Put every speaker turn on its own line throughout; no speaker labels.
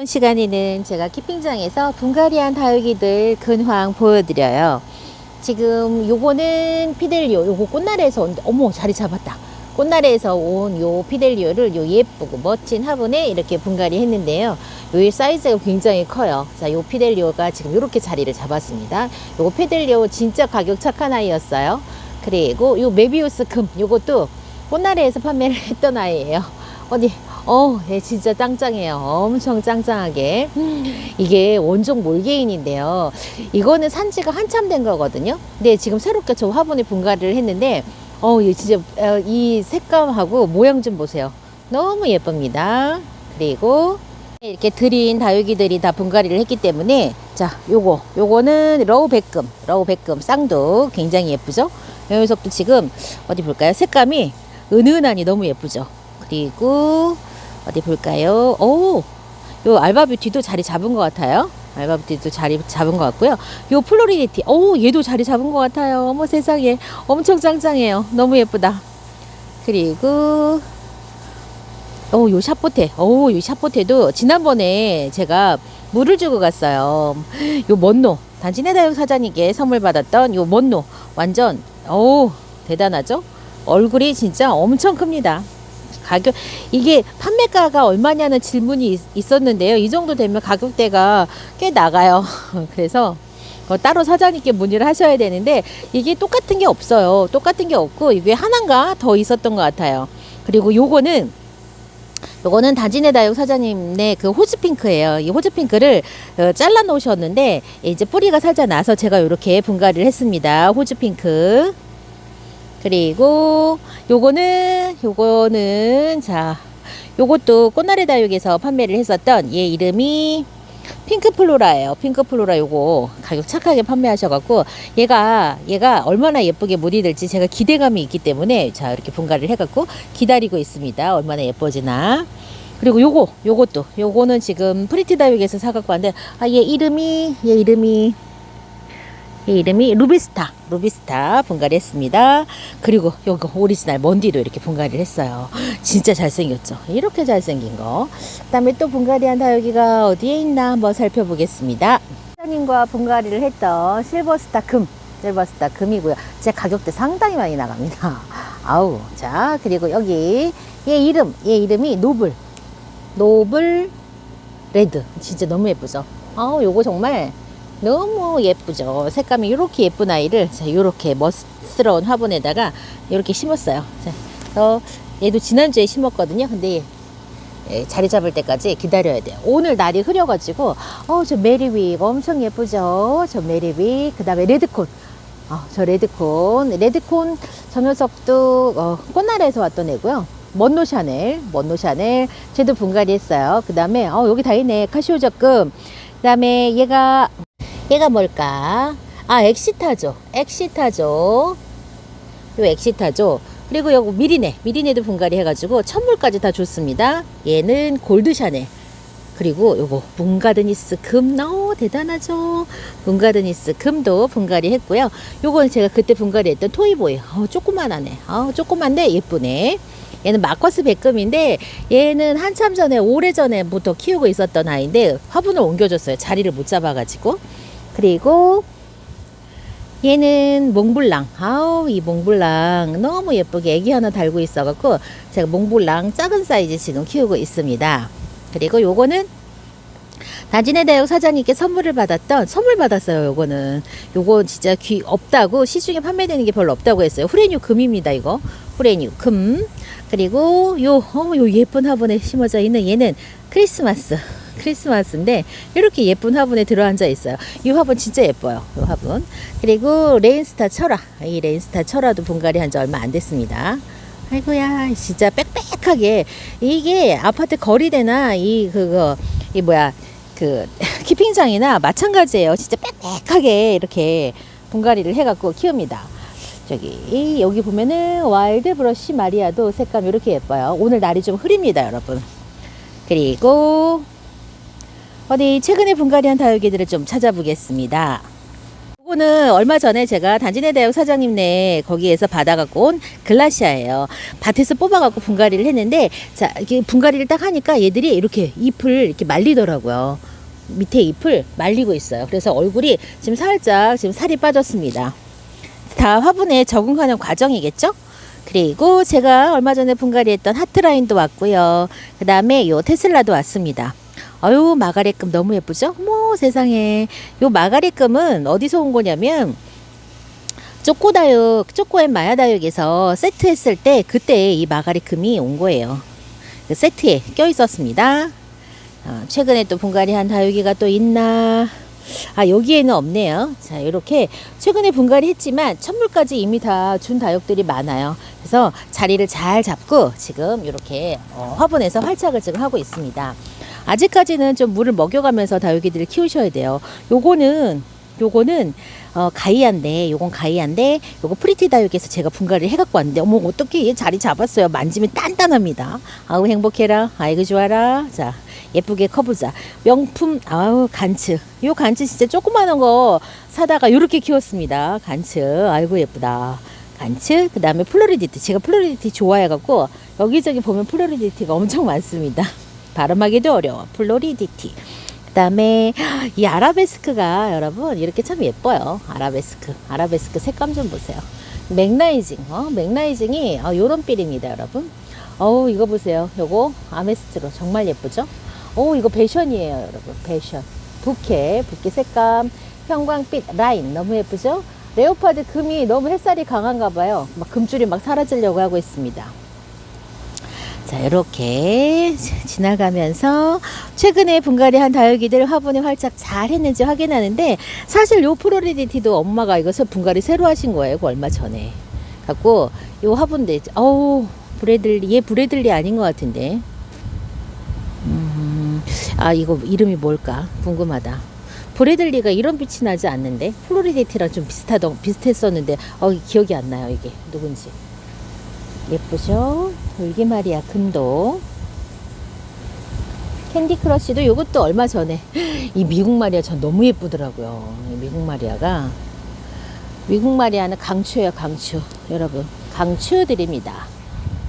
이번 시간에는 제가 키핑장에서 분갈이한 다육이들 근황 보여드려요. 지금 요거는 피델리오, 요거 꽃나래에서 온, 어머 자리 잡았다. 꽃나래에서 온 요 피델리오를 요 예쁘고 멋진 화분에 이렇게 분갈이 했는데요. 요 사이즈가 굉장히 커요. 자, 요 피델리오가 지금 이렇게 자리를 잡았습니다. 요거 피델리오 진짜 가격 착한 아이였어요. 그리고 요 메비우스 금, 요것도 꽃나래에서 판매를 했던 아이예요. 어디, 어, 얘 진짜 짱짱해요. 엄청 짱짱하게. 이게 원종 몰개인인데요. 이거는 산지가 한참 된 거거든요. 근데 지금 새롭게 저 화분에 분갈이를 했는데, 어, 이 진짜, 어, 이 색감하고 모양 좀 보세요. 너무 예쁩니다. 그리고 이렇게 드린 다육이들이 다 분갈이를 했기 때문에, 자, 요거, 요거는 러우 백금, 러우 백금 쌍도 굉장히 예쁘죠? 이 녀석도 지금, 어디 볼까요? 색감이 은은하니 너무 예쁘죠? 그리고, 어디 볼까요? 오, 요 알바뷰티도 자리 잡은 것 같아요. 알바뷰티도 자리 잡은 것 같고요. 요 플로리네티, 오, 얘도 자리 잡은 것 같아요. 어머 세상에, 엄청 짱짱해요. 너무 예쁘다. 그리고 오, 요 샤포테, 오, 요 샤포테도 지난번에 제가 물을 주고 갔어요. 요 먼노, 단지내 다육 사장님께 선물 받았던 요 먼노, 완전, 오, 대단하죠? 얼굴이 진짜 엄청 큽니다. 가격 이게 판매가가 얼마냐는 질문이 있, 었는데요이 정도 되면 가격대가 꽤 나가요. 그래서 어, 따로 사장님께 문의를 하셔야 되는데 이게 똑같은 게 없어요. 똑같은 게 없고 이게 하나인가 더 있었던 것 같아요. 그리고 요거는 요거는 다진의 다육 사장님의 그 호즈핑크예요. 이 호즈핑크를 어, 잘라 놓으셨는데 이제 뿌리가 살짝 나서 제가 이렇게 분갈이를 했습니다. 호즈핑크. 그리고 요거는 요거는 자 요것도 꽃나래 다육에서 판매를 했었던 얘 이름이 핑크플로라예요. 핑크플로라 요거 가격 착하게 판매하셔갖고 얘가 얘가 얼마나 예쁘게 물이 될지 제가 기대감이 있기 때문에 자 이렇게 분갈이를 해갖고 기다리고 있습니다. 얼마나 예뻐지나. 그리고 요거 요것도 요거는 지금 프리티 다육에서 사갖고 왔는데 아 얘 이름이 얘 이름이 이 이름이 루비스타, 루비스타 분갈이 했습니다. 그리고 요거 오리지널 먼디도 이렇게 분갈이를 했어요. 진짜 잘생겼죠? 이렇게 잘생긴 거. 그 다음에 또 분갈이한 다육이가 어디에 있나 한번 살펴보겠습니다. 사장님과 분갈이를 했던 실버스타 금, 실버스타 금이고요. 제 가격대 상당히 많이 나갑니다. 아우, 자, 그리고 여기 얘 이름, 얘 이름이 노블, 노블 레드. 진짜 너무 예쁘죠? 아우, 요거 정말 너무 예쁘죠. 색감이 이렇게 예쁜 아이를 자, 이렇게 멋스러운 화분에다가 이렇게 심었어요. 자, 어, 얘도 지난주에 심었거든요. 근데 예, 자리 잡을 때까지 기다려야 돼요. 오늘 날이 흐려가지고 어, 저 메리윅 엄청 예쁘죠. 저 메리윅 그 다음에 레드콘 어, 저 레드콘 레드콘 저 녀석도 어, 꽃나라에서 왔던 애고요. 먼노 샤넬, 먼노 샤넬, 쟤도 분갈이 했어요. 그 다음에, 어, 여기 다 있네. 카시오 적금. 그 다음에 얘가 얘가 뭘까? 아, 엑시타죠. 엑시타죠. 요 엑시타죠. 그리고 요거 미리네. 미리네도 분갈이 해가지고 천물까지 다 좋습니다. 얘는 골드샤넬. 그리고 요거 문가드니스 금 너무 대단하죠. 문가드니스 금도 분갈이 했고요. 요건 제가 그때 분갈이 했던 토이보이. 어, 조그만하네. 어, 조그만데 예쁘네. 얘는 마커스 백금인데 얘는 한참 전에 오래 전에부터 키우고 있었던 아이인데 화분을 옮겨줬어요. 자리를 못 잡아가지고. 그리고 얘는 몽블랑. 아우, 이 몽블랑 너무 예쁘게 애기 하나 달고 있어 갖고 제가 몽블랑 작은 사이즈 지금 키우고 있습니다. 그리고 요거는 다진의 대역 사장님께 선물을 받았던 선물 받았어요. 요거는 요거 진짜 귀 없다고 시중에 판매되는 게 별로 없다고 했어요. 후레뉴 금입니다. 이거 후레뉴 금 그리고 요 어머 요 예쁜 화분에 심어져 있는 얘는 크리스마스 크리스마스인데 이렇게 예쁜 화분에 들어앉아 있어요. 이 화분 진짜 예뻐요. 이 화분. 그리고 레인스타 철화. 이 레인스타 철화도 분갈이 한 지 얼마 안 됐습니다. 아이고야, 진짜 빽빽하게 이게 아파트 거리대나 이 그거 이 뭐야 그 키핑장이나 마찬가지예요. 진짜 빽빽하게 이렇게 분갈이를 해갖고 키웁니다. 저기 여기 보면은 와일드 브러쉬 마리아도 색감 이렇게 예뻐요. 오늘 날이 좀 흐립니다, 여러분. 그리고 어디 최근에 분갈이한 다육이들을 좀 찾아보겠습니다. 오늘 얼마 전에 제가 단진해 대학 사장님네 거기에서 받아갖고 온 글라시아예요. 밭에서 뽑아갖고 분갈이를 했는데 자 이게 분갈이를 딱 하니까 얘들이 이렇게 잎을 이렇게 말리더라고요. 밑에 잎을 말리고 있어요. 그래서 얼굴이 지금 살짝 지금 살이 빠졌습니다. 다 화분에 적응하는 과정이겠죠? 그리고 제가 얼마 전에 분갈이했던 하트라인도 왔고요. 그 다음에 요 테슬라도 왔습니다. 아유 마가렛금 너무 예쁘죠? 뭐 세상에 요 마가렛금은 어디서 온 거냐면 쪼꼬다육 쪼꼬앤 마야다육에서 세트 했을 때 그때 이 마가렛금이 온 거예요. 그 세트에 껴 있었습니다. 어, 최근에 또 분갈이 한 다육이가 또 있나? 아 여기에는 없네요. 자 이렇게 최근에 분갈이 했지만 천물까지 이미 다 준 다육들이 많아요. 그래서 자리를 잘 잡고 지금 이렇게 어, 화분에서 활착을 지금 하고 있습니다. 아직까지는 좀 물을 먹여가면서 다육이들을 키우셔야 돼요. 요거는 요거는 어, 가이아인데 요건 가이아인데 요거 프리티 다육에서 제가 분갈이를 해갖고 왔는데 어머 어떻게 얘 자리 잡았어요. 만지면 단단합니다. 아우 행복해라. 아이고 좋아라. 자 예쁘게 커보자. 명품 아우 간츠. 요 간츠 진짜 조그마한 거 사다가 요렇게 키웠습니다. 간츠. 아이고 예쁘다. 간츠. 그 다음에 플로리디티. 제가 플로리디티 좋아해갖고 여기저기 보면 플로리디티가 엄청 많습니다. 발음하기도 어려워. 플로리디티. 그 다음에 이 아라베스크가 여러분 이렇게 참 예뻐요. 아라베스크. 아라베스크 색감 좀 보세요. 맥라이징. 어? 맥라이징이 어, 요런 삘입니다, 여러분. 어우, 이거 보세요. 요거 아메스트로 정말 예쁘죠? 오, 이거 배션이에요, 여러분. 배션. 부케, 부케 색감, 형광빛 라인 너무 예쁘죠? 레오파드 금이 너무 햇살이 강한가 봐요. 막 금줄이 막 사라지려고 하고 있습니다. 자, 이렇게 지나가면서 최근에 분갈이 한 다육이들 화분에 활짝 잘 했는지 확인하는데 사실 요 프로리디티도 엄마가 이것을 분갈이 새로 하신 거예요. 그 얼마 전에. 갖고 요 화분들 어우 브레들리 얘 브레들리 아닌 것 같은데. 음, 아 이거 이름이 뭘까 궁금하다. 브레들리가 이런 빛이 나지 않는데 플로리디티랑 좀 비슷하던 비슷했었는데 어 기억이 안 나요 이게 누군지. 예쁘죠? 돌기 마리아 금도 캔디 크러쉬도 이것도 얼마 전에 이 미국 마리아 전 너무 예쁘더라고요. 이 미국 마리아가 미국 마리아는 강추예요, 강추. 여러분, 강추 드립니다.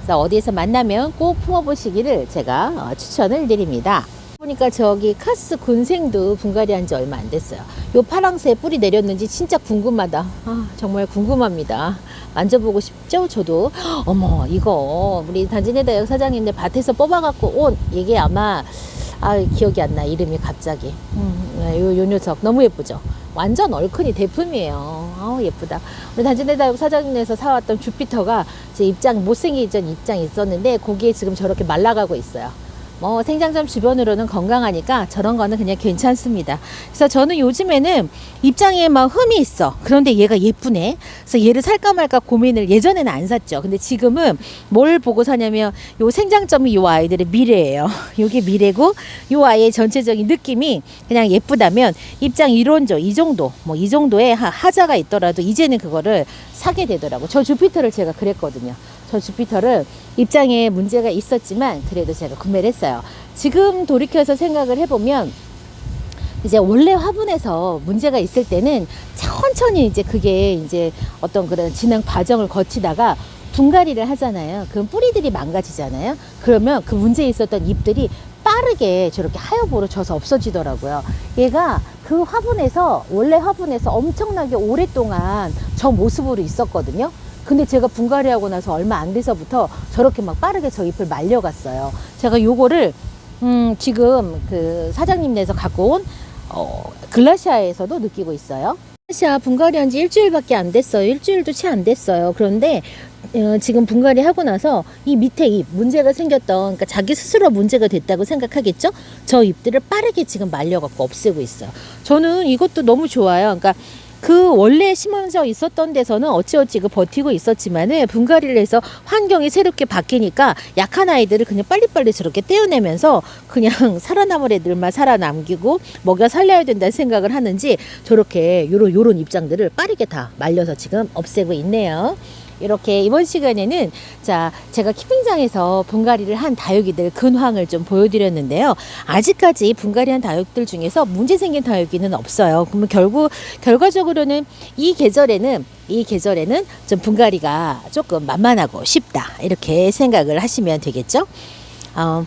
그래서 어디에서 만나면 꼭 품어보시기를 제가 어, 추천을 드립니다. 보니까 저기 카스 군생도 분갈이 한 지 얼마 안 됐어요. 요 파랑새 뿌리 내렸는지 진짜 궁금하다. 아, 정말 궁금합니다. 만져보고 싶죠? 저도. 어머, 이거 우리 단진해대역 사장님들 밭에서 뽑아갖고 온 이게 아마 아 기억이 안 나. 이름이 갑자기. 음, 요, 요 녀석 너무 예쁘죠? 완전 얼큰이 대품이에요. 아우 예쁘다. 우리 단진해대역 사장님에서 사왔던 주피터가 제 입장 못생기기 전 입장이 있었는데 거기에 지금 저렇게 말라가고 있어요. 뭐 생장점 주변으로는 건강하니까 저런 거는 그냥 괜찮습니다. 그래서 저는 요즘에는 입장에 막 흠이 있어. 그런데 얘가 예쁘네. 그래서 얘를 살까 말까 고민을 예전에는 안 샀죠. 근데 지금은 뭘 보고 사냐면 요 생장점이 요 아이들의 미래예요. 요게 미래고 요 아이의 전체적인 느낌이 그냥 예쁘다면 입장 이론조 이 정도 뭐 이 정도의 하- 하자가 있더라도 이제는 그거를 사게 되더라고. 저 주피터를 제가 그랬거든요. 저 주피터를 입장에 문제가 있었지만 그래도 제가 구매를 했어요. 지금 돌이켜서 생각을 해보면 이제 원래 화분에서 문제가 있을 때는 천천히 이제 그게 이제 어떤 그런 진행 과정을 거치다가 분갈이를 하잖아요. 그럼 뿌리들이 망가지잖아요. 그러면 그 문제에 있었던 잎들이 빠르게 저렇게 하여보로 져서 없어지더라고요. 얘가 그 화분에서 원래 화분에서 엄청나게 오랫동안 저 모습으로 있었거든요. 근데 제가 분갈이 하고 나서 얼마 안 돼서부터 저렇게 막 빠르게 저 잎을 말려갔어요. 제가 요거를 음, 지금 그 사장님네서 갖고 온 어, 글라시아에서도 느끼고 있어요. 글라시아 분갈이 한 지 일주일밖에 안 됐어요. 일주일도 채 안 됐어요. 그런데 어, 지금 분갈이 하고 나서 이 밑에 잎 문제가 생겼던 그러니까 자기 스스로 문제가 됐다고 생각하겠죠? 저 잎들을 빠르게 지금 말려갖고 없애고 있어요. 저는 이것도 너무 좋아요. 그러니까 그 원래 심어져 있었던 데서는 어찌어찌 그 버티고 있었지만은 분갈이를 해서 환경이 새롭게 바뀌니까 약한 아이들을 그냥 빨리빨리 저렇게 떼어내면서 그냥 살아남을 애들만 살아남기고 먹여 살려야 된다는 생각을 하는지 저렇게 요런 요런 입장들을 빠르게 다 말려서 지금 없애고 있네요. 이렇게 이번 시간에는 자 제가 키핑장에서 분갈이를 한 다육이들 근황을 좀 보여드렸는데요. 아직까지 분갈이한 다육들 중에서 문제 생긴 다육이는 없어요. 그러면 결국 결과적으로는 이 계절에는 이 계절에는 좀 분갈이가 조금 만만하고 쉽다 이렇게 생각을 하시면 되겠죠. 어,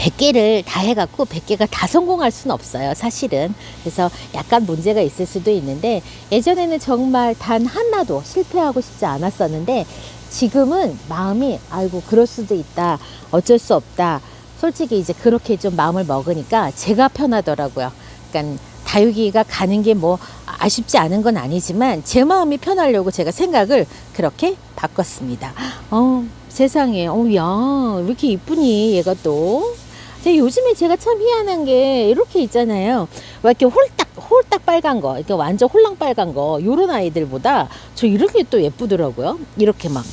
100개를 다 해갖고 100개가 다 성공할 수는 없어요, 사실은. 그래서 약간 문제가 있을 수도 있는데, 예전에는 정말 단 하나도 실패하고 싶지 않았었는데, 지금은 마음이, 아이고, 그럴 수도 있다. 어쩔 수 없다. 솔직히 이제 그렇게 좀 마음을 먹으니까 제가 편하더라고요. 그러니까 다육이가 가는 게 뭐 아쉽지 않은 건 아니지만 제 마음이 편하려고 제가 생각을 그렇게 바꿨습니다. 어, 세상에, 어, 야, 왜 이렇게 이쁘니, 얘가 또. 제가 요즘에 제가 참 희한한 게 이렇게 있잖아요. 왜 이렇게 홀딱, 홀딱 빨간 거, 이렇게 완전 홀랑 빨간 거, 요런 아이들보다 저 이렇게 또 예쁘더라고요. 이렇게 막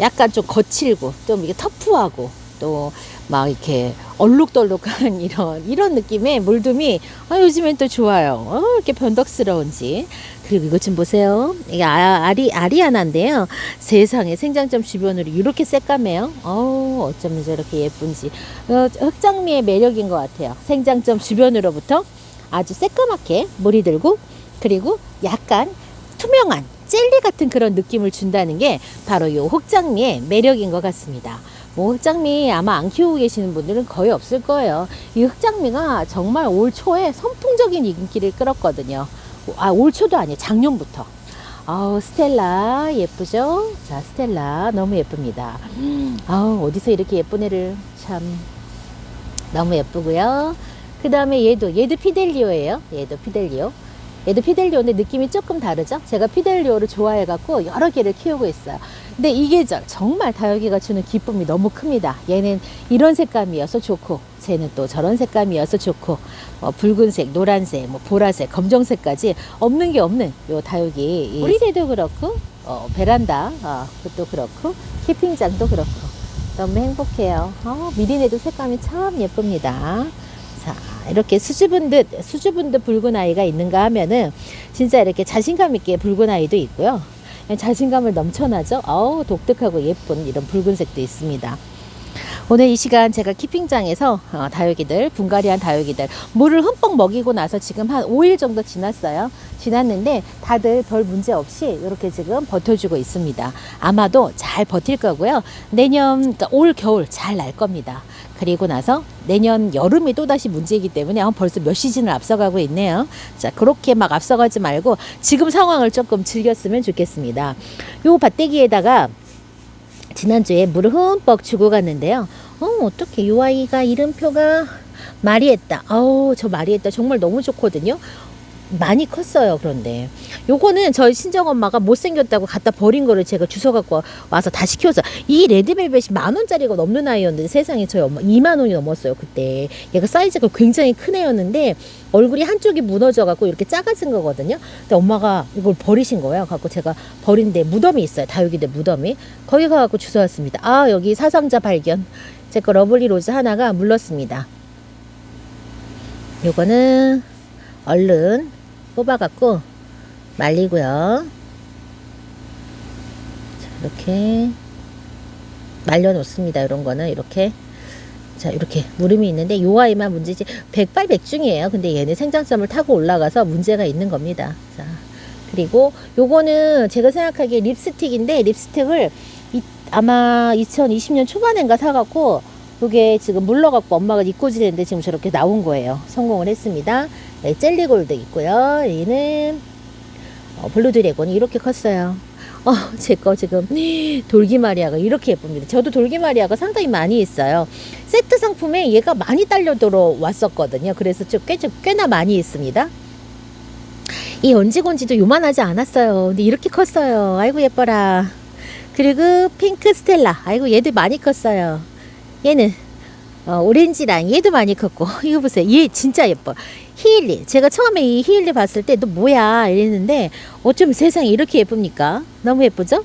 약간 좀 거칠고, 좀 이게 터프하고, 또 막 이렇게 얼룩덜룩한 이런, 이런 느낌의 물둠이 아, 요즘엔 또 좋아요. 어, 이렇게 변덕스러운지. 그리고 이것 좀 보세요. 이게 아, 아리, 아리아나인데요. 세상에 생장점 주변으로 이렇게 새까매요. 어우, 어쩌면 저렇게 예쁜지. 어, 흑장미의 매력인 것 같아요. 생장점 주변으로부터 아주 새까맣게 물이 들고, 그리고 약간 투명한 젤리 같은 그런 느낌을 준다는 게 바로 이 흑장미의 매력인 것 같습니다. 뭐 흑장미 아마 안 키우고 계시는 분들은 거의 없을 거예요. 이 흑장미가 정말 올 초에 선풍적인 인기를 끌었거든요. 아, 올 초도 아니에요. 작년부터. 아우, 스텔라 예쁘죠? 자, 스텔라 너무 예쁩니다. 아우, 어디서 이렇게 예쁜 애를 참 너무 예쁘고요. 그 다음에 얘도, 얘도 피델리오예요. 얘도 피델리오. 얘도 피델리오인데 느낌이 조금 다르죠? 제가 피델리오를 좋아해갖고 여러 개를 키우고 있어요. 근데 이 계절 정말 다육이가 주는 기쁨이 너무 큽니다. 얘는 이런 색감이어서 좋고, 쟤는 또 저런 색감이어서 좋고, 어, 붉은색, 노란색, 뭐 보라색, 검정색까지 없는 게 없는 요 다육이. 우리대도 그렇고, 어, 베란다, 어, 그것도 그렇고, 키핑장도 그렇고, 너무 행복해요. 어, 미리네도 색감이 참 예쁩니다. 자, 이렇게 수줍은 듯, 수줍은 듯 붉은 아이가 있는가 하면은, 진짜 이렇게 자신감 있게 붉은 아이도 있고요. 자신감을 넘쳐나죠? 어우, 독특하고 예쁜 이런 붉은색도 있습니다. 오늘 이 시간 제가 키핑장에서 어, 다육이들, 분갈이한 다육이들, 물을 흠뻑 먹이고 나서 지금 한 5일 정도 지났어요. 지났는데 다들 별 문제 없이 이렇게 지금 버텨주고 있습니다. 아마도 잘 버틸 거고요. 내년, 그러니까 올 겨울 잘 날 겁니다. 그리고 나서 내년 여름이 또다시 문제이기 때문에 어, 벌써 몇 시즌을 앞서가고 있네요. 자, 그렇게 막 앞서가지 말고 지금 상황을 조금 즐겼으면 좋겠습니다. 요 밭대기에다가 지난주에 물을 흠뻑 주고 갔는데요. 어, 어떻게 이 아이가 이름표가 마리했다. 어우, 저 마리했다. 정말 너무 좋거든요. 많이 컸어요. 그런데 요거는 저희 친정 엄마가 못생겼다고 갖다 버린 거를 제가 주워 갖고 와서 다시 키워서 이 레드벨벳이 만 원짜리가 넘는 아이였는데 세상에 저희 엄마 2만 원이 넘었어요. 그때 얘가 사이즈가 굉장히 큰 애였는데 얼굴이 한쪽이 무너져 갖고 이렇게 작아진 거거든요. 근데 엄마가 이걸 버리신 거예요. 갖고 제가 버린 데 무덤이 있어요. 다육이들 무덤이 거기 가 갖고 주워 왔습니다. 아 여기 사상자 발견. 제 거 러블리 로즈 하나가 물렀습니다. 요거는 얼른 뽑아갖고 말리고요. 자, 이렇게 말려 놓습니다. 이런 거는 이렇게 자 이렇게 물음이 있는데 요 아이만 문제지 백발백중이에요. 근데 얘는 생장점을 타고 올라가서 문제가 있는 겁니다. 자 그리고 요거는 제가 생각하기에 립스틱인데 립스틱을 이, 아마 2020년 초반인가 사갖고 요게 지금 물러갖고 엄마가 입고 지냈는데 지금 저렇게 나온 거예요. 성공을 했습니다. 네, 젤리골드 있고요. 얘는 어, 블루드래곤이 이렇게 컸어요. 어, 제 거 지금 돌기마리아가 이렇게 예쁩니다. 저도 돌기마리아가 상당히 많이 있어요. 세트 상품에 얘가 많이 딸려 들어왔었거든요. 그래서 좀 꽤, 좀 꽤나 많이 있습니다. 이 언지건지도 요만하지 않았어요. 근데 이렇게 컸어요. 아이고 예뻐라. 그리고 핑크 스텔라. 아이고 얘도 많이 컸어요. 얘는 어, 오렌지 라인 얘도 많이 컸고 이거 보세요. 얘 진짜 예뻐. 히일리. 제가 처음에 이 히일리 봤을 때 너 뭐야 이랬는데 어쩜 세상에 이렇게 예쁩니까? 너무 예쁘죠?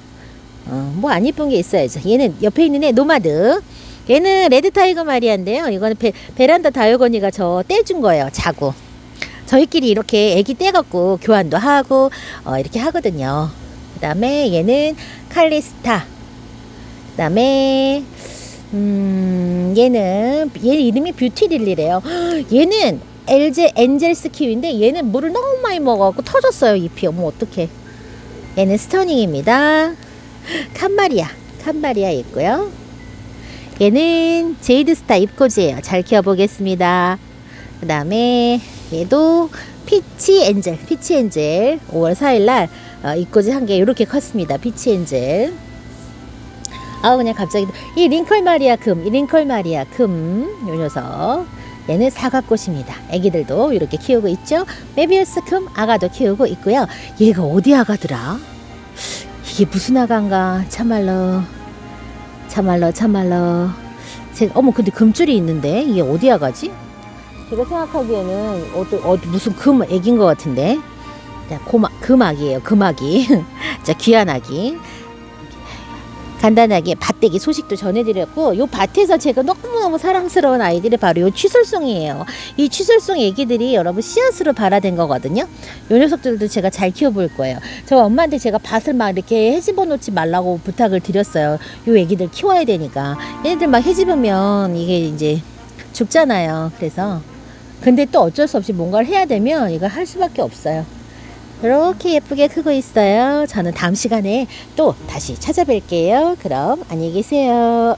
어, 뭐 안 예쁜 게 있어야죠. 얘는 옆에 있는 애 노마드. 얘는 레드 타이거 마리아인데요. 이거는 베, 베란다 다육언니가 저 떼준 거예요. 자고. 저희끼리 이렇게 애기 떼갖고 교환도 하고 어, 이렇게 하거든요. 그 다음에 얘는 칼리스타. 그 다음에 음 얘는 얘 이름이 뷰티 릴리래요. 얘는 엘제 엔젤스 키위인데 얘는 물을 너무 많이 먹어갖고 터졌어요 잎이. 어머 어떡해. 얘는 스터닝입니다. 칸마리아, 칸마리아 있고요. 얘는 제이드 스타 잎꽂이에요. 잘 키워보겠습니다. 그 다음에 얘도 피치 엔젤, 피치 엔젤 5월 4일날 어, 잎꽂이 한 개 이렇게 컸습니다. 피치 엔젤. 아 그냥 갑자기 이 링컬 마리아 금, 이 링컬 마리아 금, 요 녀석. 얘는 사과꽃입니다. 애기들도 이렇게 키우고 있죠. 메비우스 금 아가도 키우고 있고요. 얘가 어디 아가더라? 이게 무슨 아가인가? 참말로, 참말로, 참말로. 제가 어머 근데 금줄이 있는데 이게 어디 아가지? 제가 생각하기에는 어디, 어디 무슨 금 애기인 것 같은데. 자, 고막 금아기예요. 금아기. 자 귀한 아기. 간단하게 밭대기 소식도 전해드렸고 요 밭에서 제가 너무너무 사랑스러운 아이들이 바로 요 취솔송이에요. 이 취솔송 애기들이 여러분 씨앗으로 발화된 거거든요. 요 녀석들도 제가 잘 키워볼 거예요. 저 엄마한테 제가 밭을 막 이렇게 해집어 놓지 말라고 부탁을 드렸어요. 요 애기들 키워야 되니까 얘네들 막 해집으면 이게 이제 죽잖아요. 그래서 근데 또 어쩔 수 없이 뭔가를 해야 되면 이걸 할 수밖에 없어요. 이렇게 예쁘게 크고 있어요. 저는 다음 시간에 또 다시 찾아뵐게요. 그럼 안녕히 계세요.